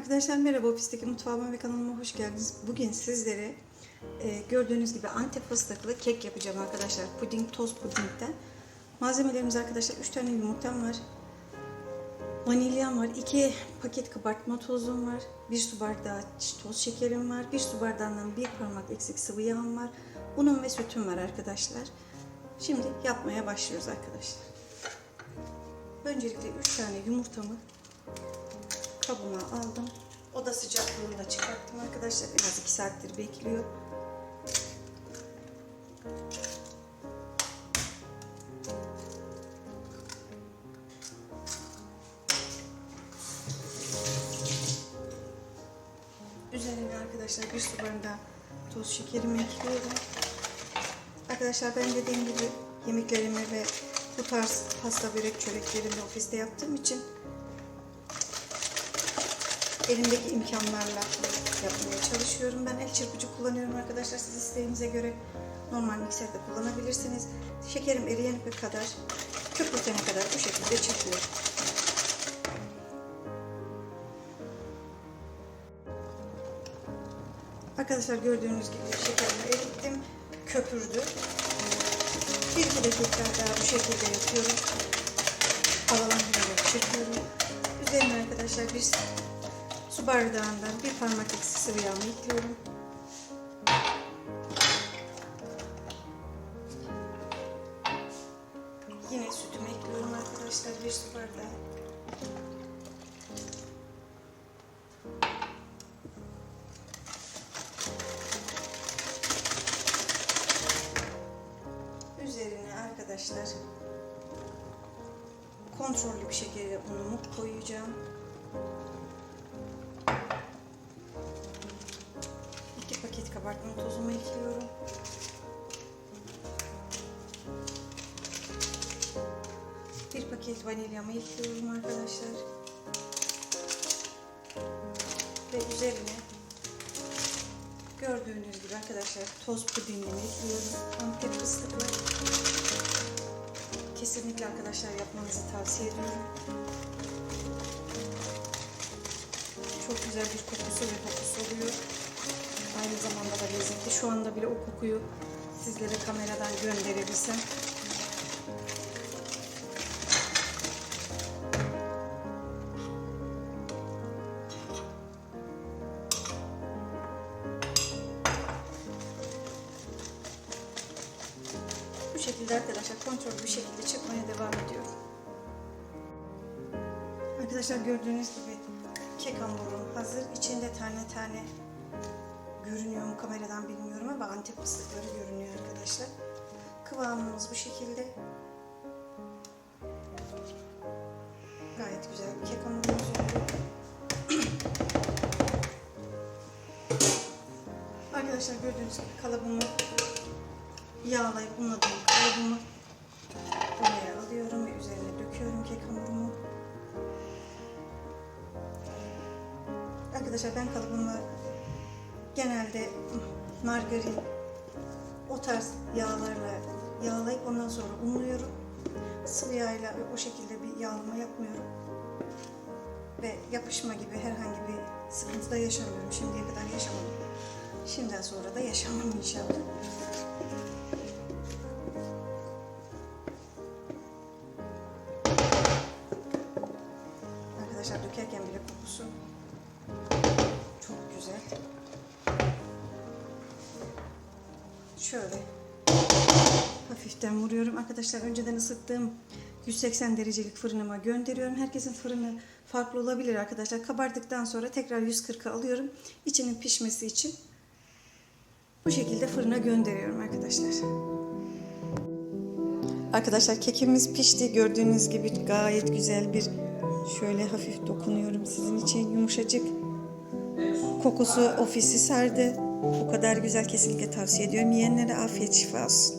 Arkadaşlar merhaba ofisteki mutfağıma ve kanalıma hoş geldiniz. Bugün sizlere e, gördüğünüz gibi antep fıstıklı kek yapacağım arkadaşlar. Puding, toz pudingden. Malzemelerimiz arkadaşlar 3 tane yumurtam var. Vanilyam var. 2 paket kabartma tozum var. 1 su bardağı toz şekerim var. 1 su bardağından 1 parmak eksik sıvı yağım var. Unum ve sütüm var arkadaşlar. Şimdi yapmaya başlıyoruz arkadaşlar. Öncelikle 3 tane yumurtamı kabıma aldım. Oda sıcaklığında çıkarttım arkadaşlar. En az 2 saattir bekliyor. Üzerine arkadaşlar bir su bardağı toz şekerimi ekliyorum. Arkadaşlar ben dediğim gibi yemeklerimi ve bu tarz pasta börek çöreklerimi ofiste yaptığım için elimdeki imkanlarla yapmaya çalışıyorum. Ben el çırpıcı kullanıyorum arkadaşlar. Siz isteğinize göre normal mikserde kullanabilirsiniz. Şekerim eriyene kadar, köpürtene kadar bu şekilde çırpıyorum. Arkadaşlar gördüğünüz gibi şekerimi erittim. Köpürdü. Bir iki dakika daha bu şekilde yapıyorum. Havalandırıyorum, çırpıyorum. Üzerine arkadaşlar bir su bardağından bir parmak eksik sıvı yağımı ekliyorum. Yine sütümü ekliyorum arkadaşlar bir su bardağı. Üzerine arkadaşlar kontrollü bir şekilde unumu koyacağım. Kabartma tozumu ekliyorum. Bir paket vanilyamı ekliyorum arkadaşlar. Ve üzerine gördüğünüz gibi arkadaşlar toz pudingimi ekliyorum. Antep fıstıklı. Kesinlikle arkadaşlar yapmanızı tavsiye ediyorum. Çok güzel bir kokusu ve kokusu oluyor. Aynı zamanda da lezzetli. Şu anda bile o kokuyu sizlere kameradan gönderebilsem. Bu şekilde arkadaşlar kontrollü bir şekilde çıkmaya devam ediyorum. Arkadaşlar gördüğünüz gibi kek hamurum hazır. İçinde tane tane görünüyor mu kameradan bilmiyorum ama antep fıstıkları görünüyor arkadaşlar. Kıvamımız bu şekilde. Gayet güzel bir kek hamurumuz. Arkadaşlar gördüğünüz gibi kalıbımı yağlayıp unladığım kalıbımı oraya alıyorum ve üzerine döküyorum kek hamurumu. Arkadaşlar ben kalıbımı genelde margarin o tarz yağlarla yağlayıp ondan sonra unluyorum. Sıvı yağıyla o şekilde bir yağlama yapmıyorum. Ve yapışma gibi herhangi bir sıkıntı da yaşamıyorum. Şimdiye kadar yaşamadım. Şimdiden sonra da yaşamam inşallah. Arkadaşlar dökerken bile kokusu çok güzel. Şöyle hafiften vuruyorum. Arkadaşlar önceden ısıttığım 180 derecelik fırınıma gönderiyorum. Herkesin fırını farklı olabilir arkadaşlar. Kabardıktan sonra tekrar 140'a alıyorum. İçinin pişmesi için bu şekilde fırına gönderiyorum arkadaşlar. Arkadaşlar kekimiz pişti. Gördüğünüz gibi gayet güzel bir şöyle hafif dokunuyorum sizin için yumuşacık. Kokusu ofisi sardı. O kadar güzel kesinlikle tavsiye ediyorum. Yiyenlere afiyet şifa olsun.